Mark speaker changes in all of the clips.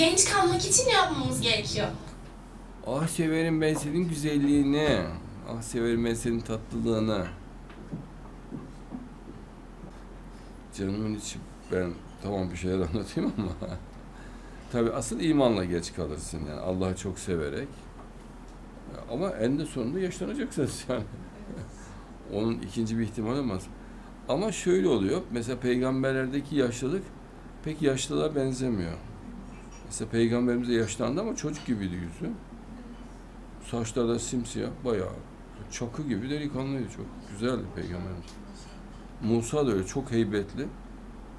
Speaker 1: Genç kalmak için ne yapmamız gerekiyor?
Speaker 2: Ah severim ben senin güzelliğini. Ah severim ben senin tatlılığını. Canımın içi ben tamam bir şeyler anlatayım ama tabi asıl imanla geç kalırsın yani Allah'ı çok severek. Ama eninde sonunda yaşlanacaksınız yani. Onun ikinci bir ihtimal olmaz. Ama şöyle oluyor. Mesela peygamberlerdeki yaşlılık pek yaşlılığa benzemiyor. Mesela peygamberimiz de yaşlandı ama çocuk gibiydi yüzü. Saçları da simsiyah, bayağı çakı gibi delikanlıydı çok. Güzeldi peygamberimiz. Musa da öyle çok heybetli.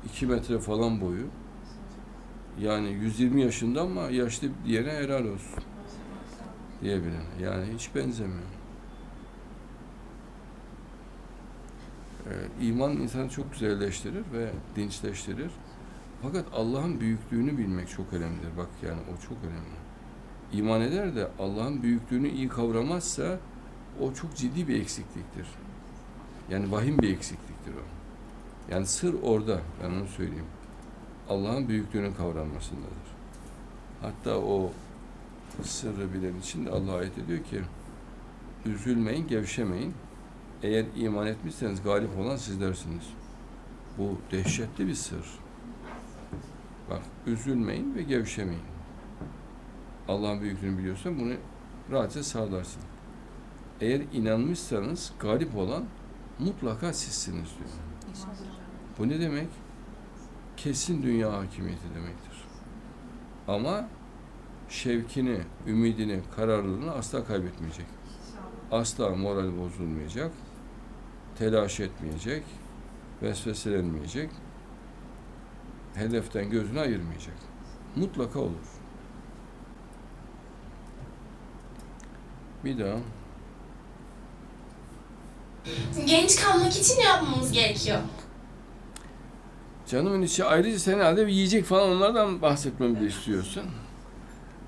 Speaker 2: 2 metre falan boyu. Yani 120 yaşında ama yaşlı diyene helal olsun. Diyebilirim. Yani hiç benzemiyor. Ee, iman insanı çok güzelleştirir ve dinçleştirir. Fakat Allah'ın büyüklüğünü bilmek çok önemlidir. Bak yani o çok önemli. İman eder de Allah'ın büyüklüğünü iyi kavramazsa o çok ciddi bir eksikliktir. Yani vahim bir eksikliktir o. Yani sır orada, ben onu söyleyeyim. Allah'ın büyüklüğünün kavranmasındadır. Hatta o sırrı bilen için de Allah ayet ediyor ki üzülmeyin, gevşemeyin. Eğer iman etmişseniz galip olan sizlersiniz. Bu dehşetli bir sır. Bak üzülmeyin ve gevşemeyin. Allah'ın büyüklüğünü biliyorsan bunu rahatça sağlarsın. Eğer inanmışsanız galip olan mutlaka sizsiniz diyor. Bu ne demek? Kesin dünya hakimiyeti demektir. Ama şevkini, ümidini, kararlılığını asla kaybetmeyecek. Asla moral bozulmayacak, telaş etmeyecek, vesveselenmeyecek, hedeften gözünü ayırmayacak. Mutlaka olur. Bir daha.
Speaker 1: Genç kalmak için ne yapmamız gerekiyor?
Speaker 2: Canımın içi ayrıca sen herhalde bir yiyecek falan onlardan bahsetmemi de istiyorsun.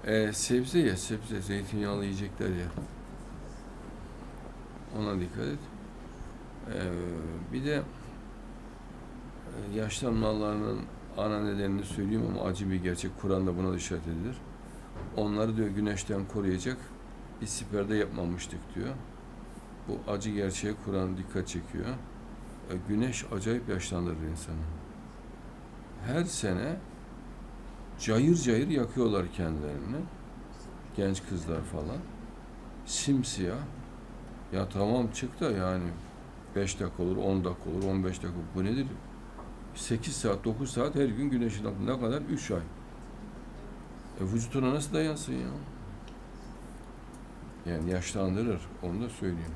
Speaker 2: Ee, sebze ye, sebze, zeytinyağlı yiyecekler ye. Ona dikkat et. Ee, bir de e, yaşlanmalarının ana nedenini söyleyeyim ama acı bir gerçek. Kur'an'da buna işaret edilir. Onları diyor güneşten koruyacak bir siperde yapmamıştık diyor. Bu acı gerçeğe Kur'an dikkat çekiyor. E, güneş acayip yaşlandırır insanı her sene cayır cayır yakıyorlar kendilerini. Genç kızlar falan. Simsiyah. Ya tamam çık da yani 5 dakika olur, 10 dakika olur, 15 dakika. Bu nedir? 8 saat, 9 saat her gün güneşin altında kadar? 3 ay. E vücutuna nasıl dayansın ya? Yani yaşlandırır. Onu da söyleyeyim.